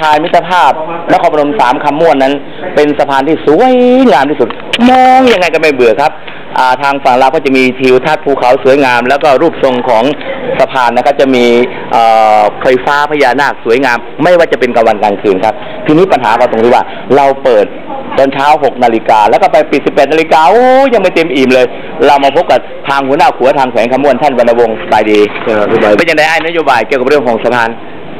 ชายมิตรภาพนครพนมสามคำม่วนนั้น เป็นสะพานที่สวยงามที่สุด มองยังไงก็ไม่เบื่อครับอ่าทางฝั่งลาวก็จะมีทิวทัศน์ภูเขาสวยงาม แล้วก็รูปทรงของสะพานนะครับจะมีเอ่อไฟฟ้าพญานาคสวยงาม ไม่ว่าจะเป็นกลางวันกลางคืนครับ ทีนี้ปัญหาก็ตรงที่ว่า เราเปิดตอนเช้า6นาฬิกาแล้วก็ไปปิด11นาฬิกาโอ้ยังไม่เต็มอิ่มเลย เรามาพบกับทางหัวหน้าขัวทางแขวงคำม่วนท่านวรรณวงศ์สบายดีเป็นยังไงไอ้นโยบายเกี่ยวกับเรื่องของสะพาน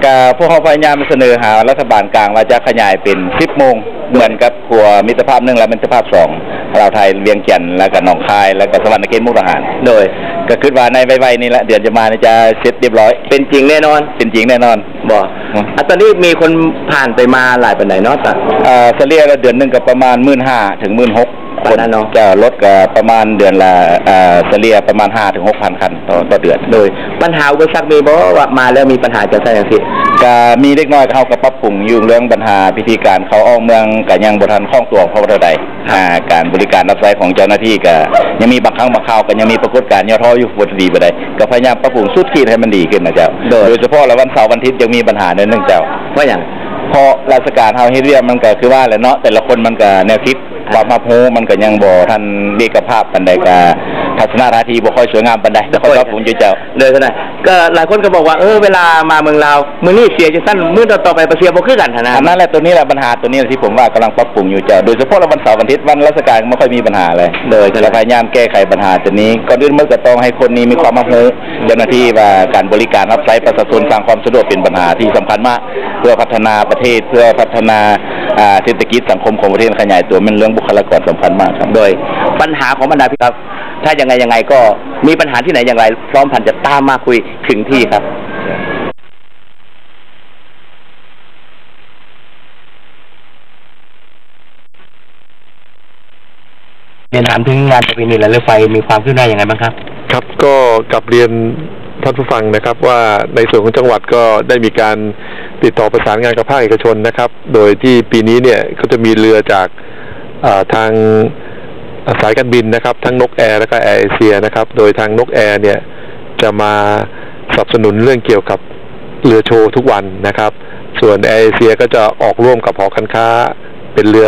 ก็พวกเขาพยายามเสนอหารัฐบาลกลางว่าจะขยายเป็น10โมงเหมือนกับครัวมิตรภาพหนึ่งและมิตรภาพสองเราวไทยเวียงจันทน์แล้วก็หนองคาย แล้วก็สวรรค์เขตมุกดาหาร โดย ก็คิดว่าในไวๆนี่แหละเดือนจะมานี่จะเสร็จเรียบร้อย เป็นจริงแน่นอน เป็นจริงแน่นอนบอกอืมอะตอนนี้มีคนผ่านไปมาหลายปันไหนเนาะแต่เอ่อเฉลี่ยแล้วเดือนหนึ่งก็ประมาณหมื่นห้าถึงหมื่นหก ประมาณนั้นเนอะจะลดก็ประมาณเดือนละเอ่อเฉลี่ยประมาณห้าถึงหกพันคันต่อต่อเดือนโดยปัญหาอุปสรรคมีบ่ว่ามาแล้วมีปัญหาจะใช่อย่างสิก็มีเล็กน้อยเขาก็ปรับปรุงอยู่เรื่องปัญหาพิธีการเขาออกเมืองก็ยังบ่ทันคล่องตัวเพราะว่าใดอ่าการบริการรับใช้ของเจ้าหน้าที่ก็ยังมีบางครั้งบางคราวก็ยังมีปรากฏการณ์ย่อท้ออยู่บ่ดีบ่ได้ก็พยายามปรับปรุงสุดขีดให้มันดีขึ้นนะเจ้าโดยโดยเฉพาะแล้ววันเสาร์วันอาทิตย์ยังมีปัญหาในเรื่องเจ้าเพราะอย่างเพราะราชการเฮาเฮ็ดเรียกมันก็คือว่าแหละเนาะแต่ละคนมันก็แนวคิด ความมาโูมันก็ยังบ่ทันเอกภาพปานใดก็ทัศนคติบ่ค่อยสวยงามปานใดแต่ค่อยปรับปรุงอยู่เจ้าเลยก็ได้ก็หลายคนก็บอกว่าเออเวลามาเมืองลาวมื้อนี้เสียจะสั้นมื้อต่อๆไปประเสียบ่คือกันหั่นนะอันนั้นแหละตัวนี้แหละปัญหาตัวนี้แหละที่ผมว่ากำลังปรับปรุงอยู่เจ้าโดยเฉพาะวันเสาร์วันอาทิตย์วันราชการไม่ค่อยมีปัญหาเลยเลยจะพยายามแก้ไขปัญหาตัวนี้ก่อนอื่นมันก็ต้องให้คนนี้มีความมั่นคงเจ้าหน้าที่ว่าการบริการรับใช้ประชาชนสร้างความสะดวกเป็นปัญหาที่สำคัญมาก เพื่อพัฒนาประเทศเพื่อพัฒนาอ่า เศรษฐกิจสังคมของประเทศขยายตัวเป็นเรื่องบุคลากรสำคัญมากครับโดยปัญหาของบรรดาพี่ครับ ถ้ายังไงยังไงก็มีปัญหาที่ไหนอย่างไร พร้อมพันจะตามมาคุยถึงที่ครับเรียนถามถึงงานประเพณีและรถไฟมีความคืบหน้าอย่างไรบ้างครับ ครับก็กลับเรียนท่านผู้ฟังนะครับว่าในส่วนของจังหวัดก็ได้มีการ ติดต่อประสานงานกับภาคเอกชนนะครับ โดยที่ปีนี้เนี่ยเขาจะมีเรือจากทางสายการบินนะครับ ทั้งนกแอร์และก็แอร์เอเชียนะครับ โดยทางนกแอร์เนี่ยจะมาสนับสนุนเรื่องเกี่ยวกับเรือโชว์ทุกวันนะครับ ส่วนแอร์เอเชียก็จะออกร่วมกับหอการค้าเป็นเรือ